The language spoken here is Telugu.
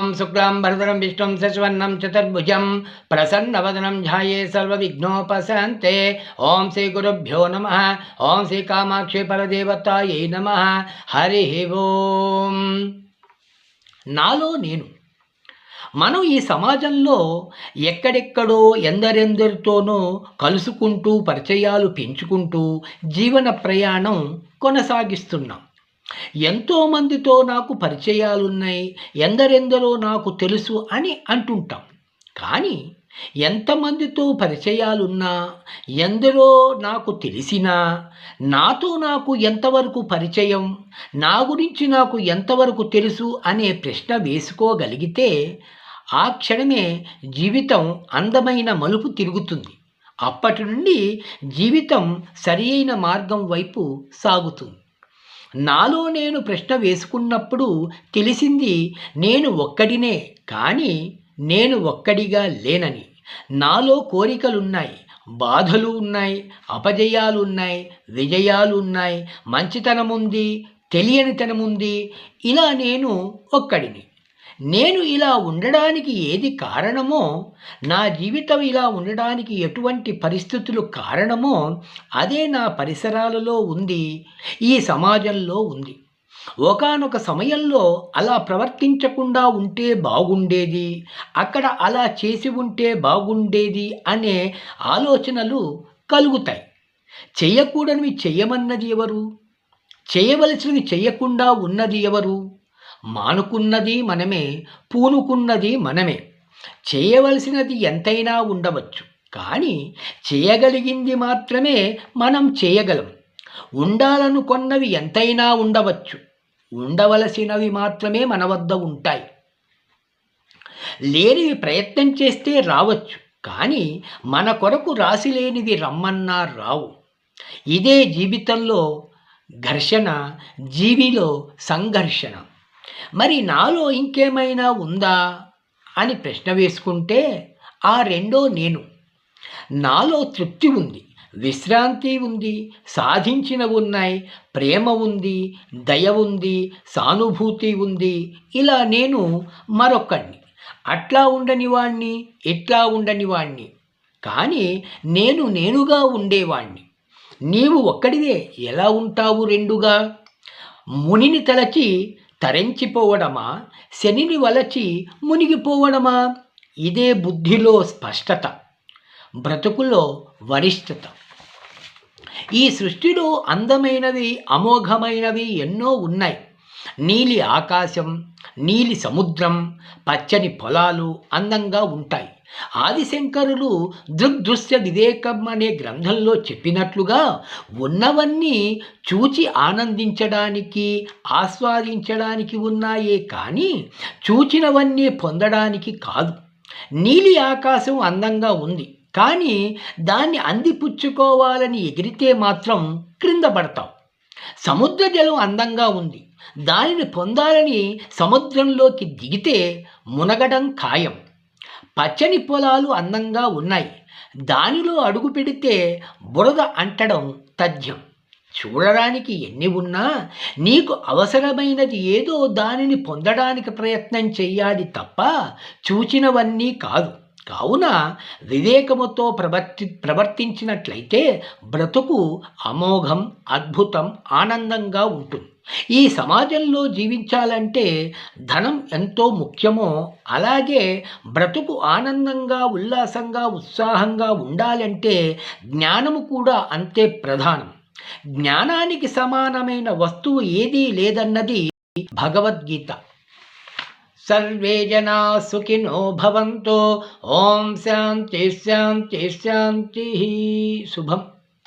ఓం శుక్రాం భరధరం విష్ణుం శశ్వన్నం చతుర్భుజం ప్రసన్నవదనం ధ్యాయే సర్వవిఘ్నోపశాంతే. ఓం శ్రీ గురుభ్యో నమ. ఓం శ్రీ కామాక్షి పరదేవతాయై నమ. హరి ఓం. నాలో నేను. మనం ఈ సమాజంలో ఎక్కడెక్కడో ఎందరెందరితోనో కలుసుకుంటూ పరిచయాలు పెంచుకుంటూ జీవన ప్రయాణం కొనసాగిస్తున్నాం. ఎంతోమందితో నాకు పరిచయాలున్నాయి ఎందరెందరో నాకు తెలుసు అని అంటుంటాం. కానీ ఎంతమందితో పరిచయాలున్నా ఎందరో నాకు తెలిసినా నాతో నాకు ఎంతవరకు పరిచయం నా గురించి నాకు ఎంతవరకు తెలుసు అనే ప్రశ్న వేసుకోగలిగితే ఆ క్షణమే జీవితం అందమైన మలుపు తిరుగుతుంది. అప్పటి నుండి జీవితం సరి మార్గం వైపు సాగుతుంది. నాలో నేను ప్రశ్న వేసుకున్నప్పుడు తెలిసింది నేను ఒక్కడినే కానీ నేను ఒక్కడిగా లేనని. నాలో కోరికలున్నాయి బాధలు ఉన్నాయి అపజయాలు ఉన్నాయి విజయాలు ఉన్నాయి మంచితనం ఉంది తెలియనితనం ఉంది ఇలా నేను ఒక్కడిని. నేను ఇలా ఉండడానికి ఏది కారణమో నా జీవితం ఇలా ఉండడానికి ఎటువంటి పరిస్థితులు కారణమో అదే నా పరిసరాలలో ఉంది ఈ సమాజంలో ఉంది. ఒకానొక సమయంలో అలా ప్రవర్తించకుండా ఉంటే బాగుండేది అక్కడ అలా చేసి ఉంటే బాగుండేది అనే ఆలోచనలు కలుగుతాయి. చేయకూడనివి చేయమన్నది ఎవరు? చేయవలసినవి చేయకుండా ఉన్నది ఎవరు? మానుకున్నది మనమే పూనుకున్నది మనమే. చేయవలసినది ఎంతైనా ఉండవచ్చు. కానీ చేయగలిగింది మాత్రమే మనం చేయగలం. ఉండాలనుకున్నవి ఎంతైనా ఉండవచ్చు. ఉండవలసినవి మాత్రమే మన వద్ద ఉంటాయి. లేనివి ప్రయత్నం చేస్తే రావచ్చు. కానీ మన కొరకు రాసి లేనిది రమ్మన్నా రావు. ఇదే జీవితంలో ఘర్షణ జీవిలో సంఘర్షణ. మరి నాలో ఇంకేమైనా ఉందా? అని ప్రశ్న వేసుకుంటే ఆ రెండో నేను. నాలో తృప్తి ఉంది విశ్రాంతి ఉంది సాధించినవి ఉన్నాయి ప్రేమ ఉంది దయ ఉంది సానుభూతి ఉంది ఇలా నేను మరొక్కడిని అట్లా ఉండని వాణ్ణి ఇట్లా ఉండని వాణ్ణి. కానీ నేను నేనుగా ఉండేవాణ్ణి. నీవు ఒక్కడివే ఎలా ఉంటావు రెండుగా? మునిని తలచి తరించిపోవడమా? శనిని వలచి మునిగిపోవడమా? ఇదే బుద్ధిలో స్పష్టత. బ్రతుకులో వరిష్టత. ఈ సృష్టిలో అందమైనవి అమోఘమైనవి ఎన్నో ఉన్నాయి. నీలి ఆకాశం నీలి సముద్రం పచ్చని పొలాలు అందంగా ఉంటాయి. ఆదిశంకరులు దృగ్దృశ్య వివేకం అనే గ్రంథంలో చెప్పినట్లుగా ఉన్నవన్నీ చూచి ఆనందించడానికి ఆస్వాదించడానికి ఉన్నాయే కానీ చూచినవన్నీ పొందడానికి కాదు. నీలి ఆకాశం అందంగా ఉంది కానీ దాన్ని అందిపుచ్చుకోవాలని ఎగిరితే మాత్రం క్రింద పడతాం సముద్ర జలం అందంగా ఉంది. దానిని పొందాలని సముద్రంలోకి దిగితే మునగడం ఖాయం. పచ్చని పొలాలు అందంగా ఉన్నాయి. దానిలో అడుగు పెడితే బురద అంటడం తథ్యం. చూడడానికి ఎన్ని ఉన్నా నీకు అవసరమైనది ఏదో దానిని పొందడానికి ప్రయత్నం చేయాలి తప్ప చూచినవన్నీ కాదు. కావున వివేకముతో ప్రవర్తి ప్రవర్తించినట్లయితే బ్రతుకు అమోఘం అద్భుతం ఆనందంగా ఉంటుంది. ఈ సమాజంలో జీవించాలంటే ధనం ఎంతో ముఖ్యమో అలాగే బ్రతుకు ఆనందంగా ఉల్లాసంగా ఉత్సాహంగా ఉండాలంటే జ్ఞానము కూడా అంతే ప్రధానం. జ్ఞానానికి సమానమైన వస్తువు ఏదీ లేదన్నది భగవద్గీత. सर्वे जना सुखिनो भवन्तु। ओम शांति शांति शांति शुभम।